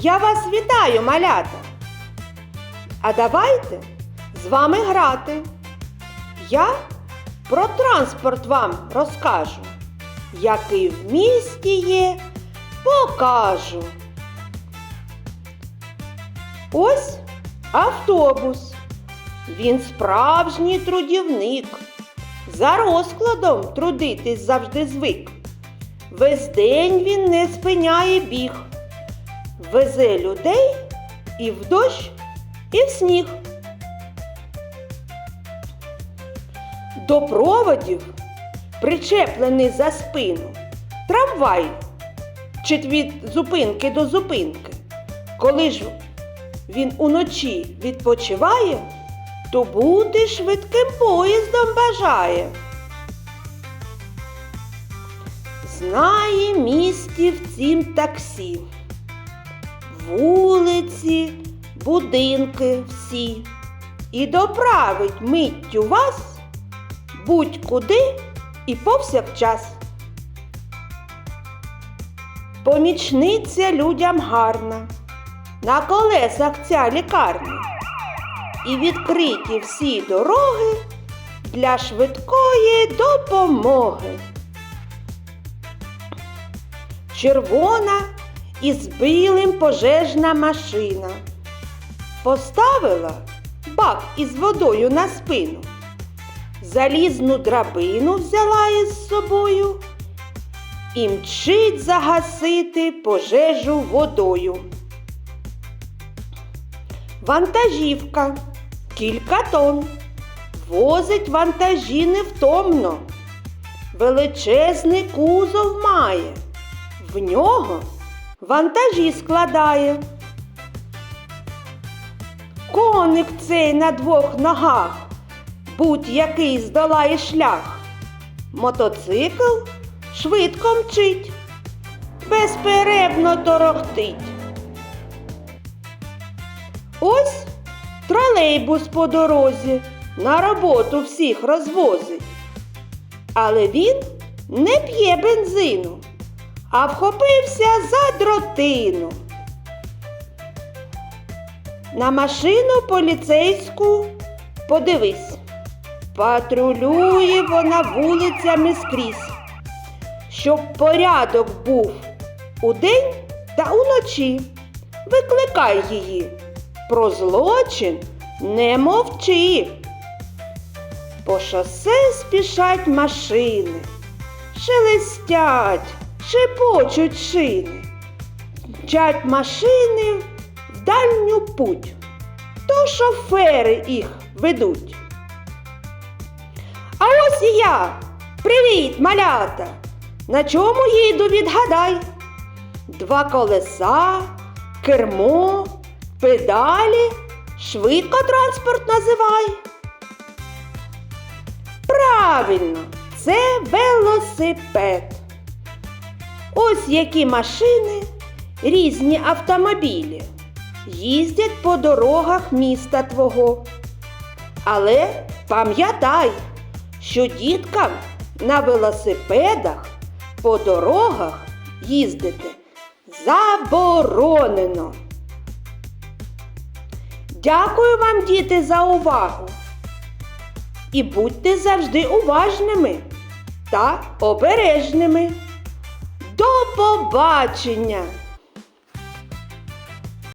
Я вас вітаю, малята. А давайте з вами грати. Я про транспорт вам розкажу. Який в місті є, покажу. Ось автобус. Він справжній трудівник. За розкладом трудитись завжди звик. Весь день він не спиняє біг. Везе людей і в дощ, і в сніг. До проводів причеплений за спину трамвай чи від зупинки до зупинки. Коли ж він уночі відпочиває, то бути швидким поїздом бажає. Знає місті в цім таксі, вулиці, будинки всі, і доправить миттю вас будь-куди і повсякчас. Помічниця людям гарна, на колесах ця лікарня. І відкриті всі дороги для швидкої допомоги. Червона із білим пожежна машина. Поставила бак із водою на спину. Залізну драбину взяла із собою і мчить загасити пожежу водою. Вантажівка кілька тонн. Возить вантажі невтомно. Величезний кузов має. В нього вантажі складає. Коник цей на двох ногах, будь-який здолає шлях. Мотоцикл швидко мчить, безперервно торохтить. Ось тролейбус по дорозі на роботу всіх розвозить. Але він не п'є бензину, а вхопився за дротину. На машину поліцейську подивись. Патрулює вона вулицями скрізь, щоб порядок був удень та уночі. Викликай її. Про злочин не мовчи. По шосе спішать машини, шелестять, шепочуть шини. Мчать машини в дальню путь, то шофери їх ведуть. А ось і я. Привіт, малята! На чому їду, відгадай? Два колеса, кермо, педалі, швидко транспорт називай. Правильно, це велосипед. Ось які машини, різні автомобілі їздять по дорогах міста твого. Але пам'ятай, що діткам на велосипедах по дорогах їздити заборонено. Дякую вам, діти, за увагу. І будьте завжди уважними та обережними. До побачення!